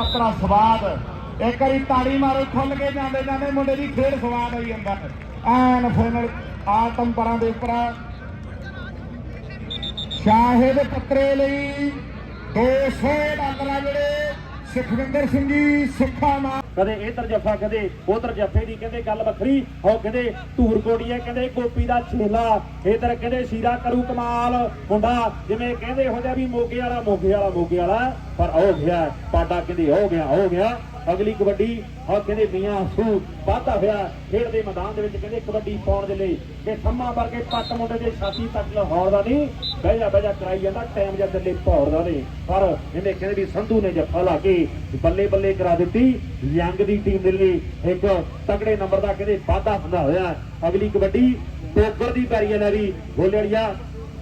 ਪੱਤਰਾ ਸਵਾਦ। ਇੱਕ ਵਾਰੀ ਤਾੜੀ ਮਾਰੋ ਖੁੱਲ ਕੇ ਜਾਂਦੇ ਜਾਂਦੇ ਮੁੰਡੇ ਦੀ ਖੇਡ ਸਵਾਦ ਆਈ ਜਾਂਦਾ। ਐਨ ਫਾਈਨਲ ਆਟਮ ਪਰਾਂ ਦੇ ਉੱਪਰ ਸ਼ਾਹਿਦ ਪੱਤਰੇ ਲਈ 200 ਡਾਲਰ ਜਿਹੜੇ। ਸੁਖਵਿੰਦਰ ਸਿੰਘ ਜੀ, ਸੁੱਖਾ ਮਾਂ ਕਦੇ ਇਧਰ ਜੱਫਾ ਕਦੇ ਉਧਰ ਜੱਫੇ ਦੀ, ਕਹਿੰਦੇ ਗੱਲ ਵੱਖਰੀ। ਹੋ ਕਹਿੰਦੇ ਧੂਰ ਕੋੜੀਏ ਕਹਿੰਦੇ ਗੋਪੀ ਦਾ ਛੇਲਾ। ਇਧਰ ਕਹਿੰਦੇ ਸ਼ੀਰਾ ਕਰੂ ਕਮਾਲ। ਮੁੰਡਾ ਜਿਵੇਂ ਕਹਿੰਦੇ ਹੁੰਦੇ ਆ ਵੀ ਮੋਗੇ ਵਾਲਾ ਮੋਗੇ ਵਾਲਾ ਮੋਗੇ ਵਾਲਾ। ਪਰ ਹੋ ਗਿਆ, ਪਾਡਾ ਕਹਿੰਦੇ ਹੋ ਗਿਆ ਹੋ ਗਿਆ। ਅਗਲੀ ਕਬੱਡੀ ਹੋ ਕਹਿੰਦੇ ਮੀਆਂ ਸੂ ਵਾਧਾ ਹੋਇਆ ਖੇਡ ਦੇ ਮੈਦਾਨ ਦੇ ਵਿੱਚ ਕਹਿੰਦੇ ਕਬੱਡੀ ਪਾਉਣ ਦੇ ਲਈ ਕਿ ਥੰਮਾ ਵਰਗੇ ਪੱਟ ਮੁੰਡੇ ਦੇ ਛਾਤੀ ਤੱਕ ਲਾਹੌਰ ਦਾ ਨਹੀਂ ਬਹਿ ਜਾ ਬਹਿ ਜਾ ਕਰਾਈ ਜਾਂਦਾ, ਟਾਈਮ ਜਾਂ ਚੱਲੇ ਭੌਰ ਦਾ ਨਹੀਂ। ਪਰ ਇਹਨੇ ਕਹਿੰਦੇ ਵੀ ਸੰਧੂ ਨੇ ਜੱਫਾ ਲਾ ਕੇ ਬੱਲੇ ਬੱਲੇ ਕਰਾ ਦਿੱਤੀ। ਯੰਗ ਦੀ ਟੀਮ ਦੇ ਲਈ ਇੱਕ ਤਕੜੇ ਨੰਬਰ ਦਾ ਕਹਿੰਦੇ ਵਾਧਾ ਹੁੰਦਾ ਹੋਇਆ। ਅਗਲੀ ਕਬੱਡੀ ਟੋਕਰ ਦੀ ਪੈਰੀ ਹੈ ਵੀ ਗੋਲੇੜੀਆ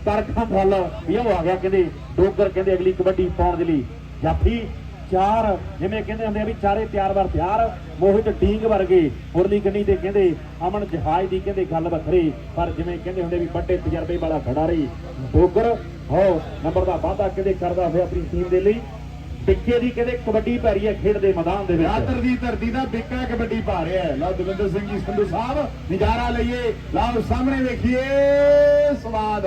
ਤਰਖਾਂ ਫਲ ਵੀ ਉਹ ਆ ਗਿਆ ਕਹਿੰਦੇ। ਡੋਗਰ ਕਹਿੰਦੇ ਅਗਲੀ ਕਬੱਡੀ ਪਾਉਣ ਦੇ ਲਈ। ਜਾਫੀ ਚਾਰ, ਜਿਵੇਂ ਕਹਿੰਦੇ ਹੁੰਦੇ ਆ ਵੀ ਚਾਰੇ ਤਿਆਰ ਵਰ ਤਿਆਰ ਮੋਹਿਤ ਢੀਂਗ ਵਰਗੇ। ਉਰਲੀ ਕੰਨੀ ਤੇ ਕਹਿੰਦੇ, ਅਮਨ ਜਹਾਜ਼ ਦੀ ਕਹਿੰਦੇ ਗੱਲ ਵੱਖਰੀ, ਪਰ ਜਿਵੇਂ ਕਹਿੰਦੇ ਹੁੰਦੇ ਵੀ ਵੱਡੇ ਤਜਰਬੇ ਵਾਲਾ ਖਿਡਾਰੀ। ਡੋਗਰ ਹੋ ਨੰਬਰ ਦਾ ਵਾਧਾ ਕਹਿੰਦੇ ਕਰਦਾ ਹੋਇਆ ਆਪਣੀ ਟੀਮ ਦੇ ਲਈ? ਟਿੱਕੇ ਦੀ ਕਹਿੰਦੇ ਕਬੱਡੀ ਪੈਰੀ ਹੈ ਖੇਡ ਦੇ ਮੈਦਾਨ ਦੇ ਵਿੱਚ। ਯਾਤਰ ਦੀ ਧਰਤੀ ਦਾ ਬਿੱਕਾ ਕਬੱਡੀ ਪਾ ਰਿਹਾ ਹੈ। ਲਓ ਦਵਿੰਦਰ ਸਿੰਘ ਜੀ, ਸੰਧੂ ਸਾਹਿਬ, ਨਜ਼ਾਰਾ ਲਈਏ। ਲਓ ਸਾਹਮਣੇ ਵੇਖੀਏ, ਸਵਾਦ।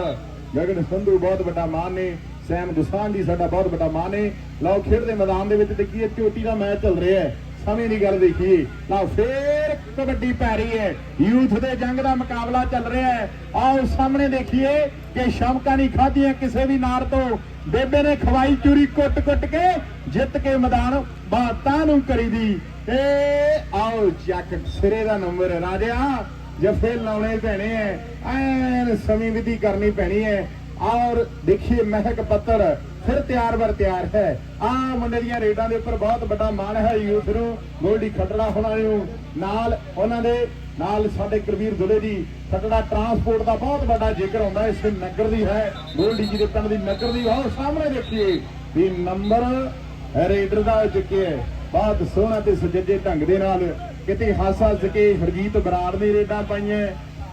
ਗਗਨ, ਸੰਧੂ ਬਹੁਤ ਵੱਡਾ ਮਾਨ ਨੇ। ਸੈਮ ਗੁਸਾਨ ਜੀ ਸਾਡਾ ਬਹੁਤ ਵੱਡਾ ਮਾਨ ਨੇ ਲਓ, ਖੇਡ ਦੇ ਮੈਦਾਨ ਦੇ ਵਿੱਚ ਦੇਖੀਏ, ਚੋਟੀ ਦਾ ਮੈਚ ਚੱਲ ਰਿਹਾ ਹੈ ਸਮੇਂ ਦੀ ਗੱਲ ਦੇਖੀਏ, ਲਓ, ਫੇਰ ਕਬੱਡੀ ਪੈ ਰਹੀ ਹੈ ਯੂਥ ਦੇ ਜੰਗ ਦਾ ਮੁਕਾਬਲਾ ਚੱਲ ਰਿਹਾ ਹੈ ਆਓ, ਸਾਹਮਣੇ ਦੇਖੀਏ ਕਿ ਸ਼ਮਕਾਂ ਨਹੀਂ ਖਾਧੀਆਂ ਕਿਸੇ ਵੀ ਨਾਰ ਤੋਂ। ਬੇਬੇ ਨੇ ਖਵਾਈ ਚੂਰੀ ਕੁੱਟ-ਕੁੱਟ ਕੇ, ਜਿੱਤ ਕੇ ਮੈਦਾਨ ਬਾਤਾਂ ਨੂੰ ਕਰੀਦੀ। ਏ ਆਓ ਚੱਕ ਸਿਰੇ ਦਾ ਨੰਬਰ ਰਾਜਾ ਜਫੇ ਲਾਉਣੇ ਪੈਣੇ ਐ ਐਨ ਸਮੇਂ ਵਿਧੀ ਕਰਨੀ ਪੈਣੀ ਹੈ ਔਰ ਦੇਖੀਏ ਮਹਿਕ ਪੱਤਰ, ਫਿਰ ਤਿਆਰ ਬਰ ਤਿਆਰ ਹੈ। ਆ ਮੁੰਡੇ ਦੀਆਂ ਰੇਡਾਂ ਦੇ ਉੱਪਰ ਬਹੁਤ ਵੱਡਾ ਮਾਣ ਹੈ ਯੂਥ ਨੂੰ ਗੋਲਡੀ ਖੱਟੜਾ ਹੋਣਾ ਨੂੰ। ਨਾਲ ਉਹਨਾਂ ਦੇ, ਨਾਲ ਸਾਡੇ ਕੁਲਵੀਰ ਦੁਲੇ ਜੀ, ਖੱਟੜਾ ਟਰਾਂਸਪੋਰਟ ਦਾ ਬਹੁਤ ਵੱਡਾ ਜ਼ਿਕਰ ਹੁੰਦਾ, ਇਸ ਨਗਰ ਦੀ ਹੈ। ਗੋਲਡੀ ਜੀ ਦੇ ਪਿੰਡ ਦੀ ਨਗਰ ਦੀ ਆਓ ਸਾਹਮਣੇ ਦੇਖੀਏ, ਵੀ ਨੰਬਰ ਰੇਡਰ ਦਾ ਚੁੱਕਿਆ ਬਹੁਤ ਸੋਹਣਾ ਤੇ ਸੁਜੱਜੇ ਢੰਗ ਦੇ ਨਾਲ ਕਿਤੇ ਹਾਸਾ ਸਕੇ ਹਰਜੀਤ ਬਰਾੜ ਨੇ ਰੇਡਾਂ ਪਾਈਆਂ।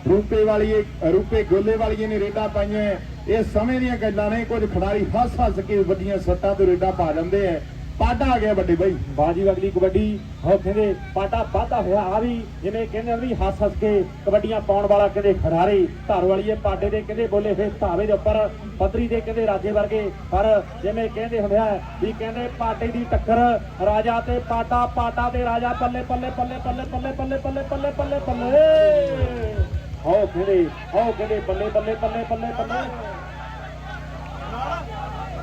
ਰੂਪੇ ਵਾਲੀਏ ਰੂਪੇ ਗੋਲੇ ਵਾਲੀਏ ਨੇ ਰੇਡਾਂ ਪਾਈਆਂ ਇਹ ਸਮੇਂ ਦੀਆਂ ਗੱਲਾਂ ਨੇ ਕੁਝ ਖਿਡਾਰੀ ਹੱਸ ਹੱਸ ਕੇ ਵੱਡੀਆਂ ਸੱਟਾਂ ਤੇ ਰੇਡਾਂ ਪਾ ਜਾਂਦੇ ਐ ਪਾਡਾ ਆ ਗਿਆ ਵੱਡੇ ਬਾਈ ਬਾਜੀ ਅਗਲੀ ਕਬੱਡੀ ਹੋ ਕਹਿੰਦੇ ਪਾਟਾ ਵਾਧਾ ਹੋਇਆ ਆ ਵੀ ਜਿਵੇਂ ਕਹਿੰਦੇ ਵੀ ਹੱਸ ਹੱਸ ਕੇ ਕਬੱਡੀਆਂ ਪਾਉਣ ਵਾਲਾ ਕਹਿੰਦੇ ਖਿਡਾਰੀ ਧਰ ਵਾਲੀਏ ਪਾਡੇ ਦੇ ਕਹਿੰਦੇ ਬੋਲੇ ਫੇ ਧਾਵੇ ਦੇ ਉੱਪਰ ਪੱਧਰੀ ਦੇ ਕਹਿੰਦੇ ਰਾਜੇ ਵਰਗੇ ਪਰ ਜਿਵੇਂ ਕਹਿੰਦੇ ਹੁੰਦੇ ਆ ਵੀ ਕਹਿੰਦੇ ਪਾਟੇ ਦੀ ਟੱਕਰ ਰਾਜਾ ਤੇ ਪਾਟਾ ਪਾਟਾ ਤੇ ਰਾਜਾ ਪੱਲੇ ਪੱਲੇ ਪੱਲੇ ਪੱਲੇ ਪੱਲੇ ਪੱਲੇ ਪੱਲੇ ਪੱਲੇ ਪੱਲੇ ਪੱਲੇ ਆਓ ਕਹਿੰਦੇ ਆਓ ਕਹਿੰਦੇ ਬੱਲੇ ਬੱਲੇ ਬੱਲੇ ਬੱਲੇ ਬੱਲੇ।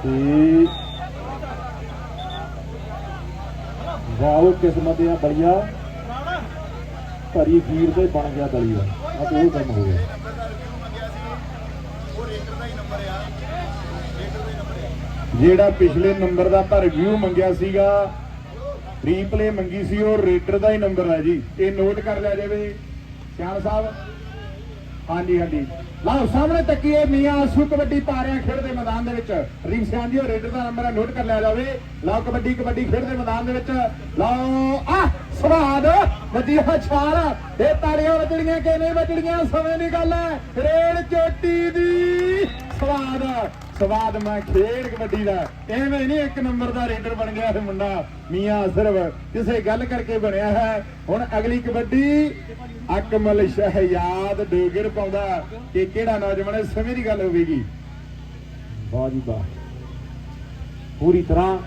ਤੇ ਵਾਓ ਕਿਸਮਤ ਦੀਆਂ ਬੜੀਆਂ ਭਰੀ ਖੀਰ ਤੇ ਬਣ ਗਿਆ ਦਲੀਆ। ਆ ਤੇ ਉਹ ਕੰਮ ਹੋ ਗਿਆ। ਜਿਹੜਾ ਪਿਛਲੇ ਨੰਬਰ ਦਾ ਪਰ ਰਿਵਿਊ ਮੰਗਿਆ ਸੀਗਾ ਰੀਪਲੇ ਮੰਗੀ ਸੀ, ਉਹ ਰੇਡਰ ਦਾ ਹੀ ਨੰਬਰ ਹੈ ਜੀ। ਇਹ ਨੋਟ ਕਰ ਲਿਆ ਜਾਵੇ। ਸਿਆਣ ਸਾਹਿਬ ਹਾਂਜੀ ਹਾਂਜੀ। ਲਓ, ਸਾਹਮਣੇ ਤੱਕੀਏ ਮੀਆਂ ਆਸੂ ਕਬੱਡੀ ਪਾ ਖੇਡ ਦੇ ਮੈਦਾਨ ਦੇ ਵਿੱਚ। ਰੀਮ ਸਿਆਣ ਜੀ, ਉਹ ਰੇਡਰ ਦਾ ਨੰਬਰ ਨੋਟ ਕਰ ਲਿਆ ਜਾਵੇ। ਲਓ, ਕਬੱਡੀ ਕਬੱਡੀ ਖੇਡ ਦੇ ਮੈਦਾਨ ਦੇ ਵਿੱਚ। ਲਓ, ਆ, ਸਵਾਦ, ਵਧੀਆ ਛਾਲ। ਇਹ ਤਾੜੀਆਂ ਵੱਜਣੀਆਂ ਕਿ ਨਹੀਂ ਵੱਜਣੀਆਂ? ਸਮੇਂ ਦੀ ਗੱਲ ਹੈ। ਰੇਡ ਚੋਟੀ ਦੀ ਸਵਾਦ। ਸਵਾਦ ਮੈਂ ਖੇਡ ਕਬੱਡੀ ਦਾ। ਐਵੇਂ ਨਹੀਂ ਇੱਕ ਨੰਬਰ ਦਾ ਰੇਡਰ ਬਣ ਗਿਆ ਇਹ ਮੁੰਡਾ, ਮੀਆਂ ਸਿਰਫ। ਕਿਸੇ ਗੱਲ ਕਰਕੇ ਬਣਿਆ ਹੈ। ਹੁਣ ਅਗਲੀ ਕਬੱਡੀ, ਅਕਮਲ ਸ਼ਹਿਯਾਦ ਡੋਗਰ ਪਾਉਂਦਾ। ਕਿ ਕਿਹੜਾ ਨੌਜਵਾਨ ਸਮੇਂ ਦੀ ਗੱਲ ਹੋਵੇਗੀ। ਵਾਹ ਜੀ ਵਾਹ। ਪੂਰੀ ਤਰ੍ਹਾਂ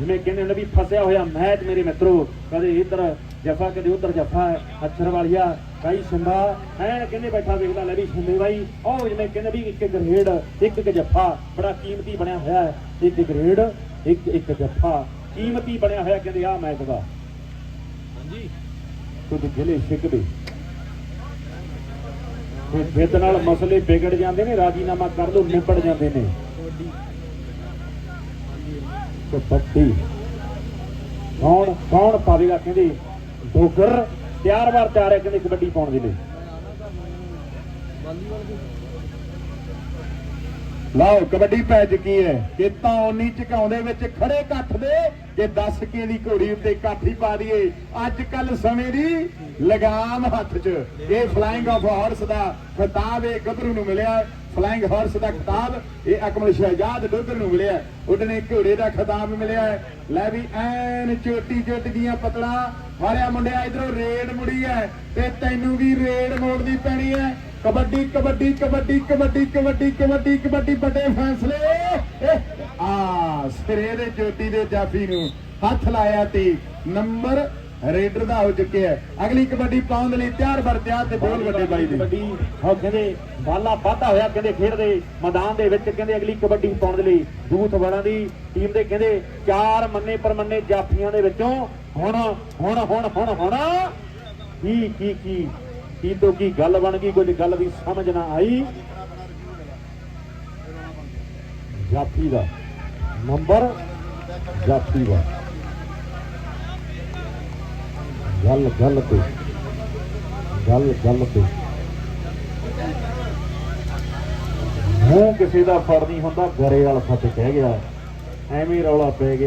ਜਿਵੇਂ ਕਹਿੰਦੇ ਹੁੰਦੇ ਵੀ ਫਸਿਆ ਹੋਇਆ ਮੈਚ ਮੇਰੇ ਮਿੱਤਰੋ, ਕਦੇ ਇੱਧਰ ਜਫਾ ਕਦੇ ਉੱਧਰ ਜਫਾ ਅਛਰ ਵਾਲੀਆ ਕਈ ਸਿੰਬਾ। ਐਨ ਕਹਿੰਦੇ ਬੈਠਾ ਵੇਖਦਾ ਲੈ ਵੀ ਸਿੰਬੇ ਬਾਈ। ਉਹ ਜਿਵੇਂ ਕਹਿੰਦੇ ਵੀ ਇੱਕ ਗ੍ਰੇਡ ਇੱਕ ਇੱਕ ਜਫਾ। ਬੜਾ ਕੀਮਤੀ ਬਣਿਆ ਹੋਇਆ ਹੈ। ਇੱਕ ਗ੍ਰੇਡ ਇੱਕ ਇੱਕ ਜਫਾ। ਕੀਮਤੀ ਬਣਿਆ ਹੋਇਆ ਕਹਿੰਦੇ ਆ ਮੈਚ ਦਾ। ਹਾਂਜੀ। ਕੁਝ ਗਿਲੇ ਸ਼ਿਕਵੇ ਤੇ ਫਿੱਤ ਨਾਲ ਮਸਲੇ ਵਿਗੜ ਜਾਂਦੇ ਨੇ ਰਾਜੀਨਾਮਾ ਕਰ ਲੋ ਨਿਬੜ ਜਾਂਦੇ ਨੇ। ਕਬੱਡੀ। ਕੌਣ ਕੌਣ ਪਾਵੇਗਾ ਕਹਿੰਦੇ? ਡੋਗਰ ਤਿਆਰ ਵਾਰ ਤਿਆਰ ਹੈ, ਕਹਿੰਦੇ ਕਬੱਡੀ ਪਾਉਣ ਦੇ ਲਈ। ਲਓ, ਕਬੱਡੀ ਪੈ ਚੁੱਕੀ ਹੈ? ਕਿਤਾ ਉਨੀ ਝਕਾਉਂਦੇ ਵਿੱਚ ਖੜੇ ਇਕੱਠ ਦੇ ਜੇ 10 ਕੇ ਦੀ ਘੋੜੀ ਉੱਤੇ ਕਾਠੀ ਪਾ ਦਈਏ। ਅੱਜ ਕੱਲ ਸਮੇਂ ਦੀ ਲਗਾਮ ਹੱਥ 'ਚ। ਇਹ ਫਲਾਈਂਗ ਆਫ ਹਾਰਸ ਦਾ ਖਿਤਾਬ ਇਹ ਗੱਭਰੂ ਨੂੰ ਮਿਲਿਆ। ਫਲਾਈਂਗ ਹਾਰਸ ਦਾ ਖਿਤਾਬ, ਇਹ ਅਕਮਲ ਸ਼ਹਿਜਾਦ ਡੋਗਰ ਨੂੰ ਮਿਲਿਆ ਹੈ। ਘੋੜੇ ਦਾ ਖਿਤਾਬ ਮਿਲਿਆ ਲੈ ਵੀ ਐਨ ਚੋਟੀ ਚੋਟੀ ਦੀਆਂ ਪਤਲਾ ਮਾਰਿਆ ਮੁੰਡਿਆ, ਇਧਰੋਂ ਰੇਡ ਮੁੜੀ ਹੈ ਤੇ ਤੈਨੂੰ ਵੀ ਰੇਡ ਮੋੜਦੀ ਪੈਣੀ ਹੈ। ਕਬੱਡੀ ਕਬੱਡੀ ਕਬੱਡੀ ਕਬੱਡੀ ਕਬੱਡੀ ਕਬੱਡੀ ਕਬੱਡੀ, ਵੱਡੇ ਫੈਸਲੇ। ਆ ਸਿਰੇ ਦੇ ਚੋਟੀ ਦੇ ਜਾਫੀ ਨੂੰ ਹੱਥ ਲਾਇਆ ਤੇ ਨੰਬਰ ਰੇਡਰ ਦਾ ਹੋ ਚੁੱਕਿਆ ਅਗਲੀ ਕਬੱਡੀ ਪਾਉਣ ਦੇ ਲਈ ਤਿਆਰ ਬਰ ਤਿਆਰ ਤੇ ਬੋਲ ਵੱਡੇ ਬਾਈ ਦੀ। ਕਬੱਡੀ ਹੋ ਕਹਿੰਦੇ ਬਾਲਾ ਵਾਧਾ ਹੋਇਆ ਕਹਿੰਦੇ ਖੇਡ ਦੇ ਮੈਦਾਨ ਦੇ ਵਿੱਚ ਕਹਿੰਦੇ ਅਗਲੀ ਕਬੱਡੀ ਪਾਉਣ ਦੇ ਲਈ ਦੂਤ ਵਾਲਾਂ ਦੀ ਟੀਮ ਦੇ ਕਹਿੰਦੇ ਚਾਰ ਮੰਨੇ ਪਰਮੰਨੇ ਜਾਫੀਆਂ ਦੇ ਵਿੱਚੋਂ ਹੁਣ ਹੁਣ ਹੁਣ ਹੁਣ ਹੁਣ ਕੀ ਕੀ ਕੀ ਕੀ ਤੋਂ ਕੀ ਗੱਲ ਬਣ ਗਈ, ਕੁਝ ਗੱਲ ਦੀ ਸਮਝ ਨਾ ਆਈ। ਜਾਫੀ ਦਾ ਨੰਬਰ ਜਾਫੀ ਦਾ। ਗੱਲ ਗੱਲ ਤੇ। ਗੱਲ ਗੱਲ ਤੇ। ਮੂੰਹ ਕਿਸੇ ਦਾ ਫੜ ਨਹੀਂ ਹੁੰਦਾ, ਗਰੇ ਵਾਲਾ ਫੱਟ ਕਹਿ ਗਿਆ। ਐਵੇਂ ਰੌਲਾ ਪੈ ਗਿਆ।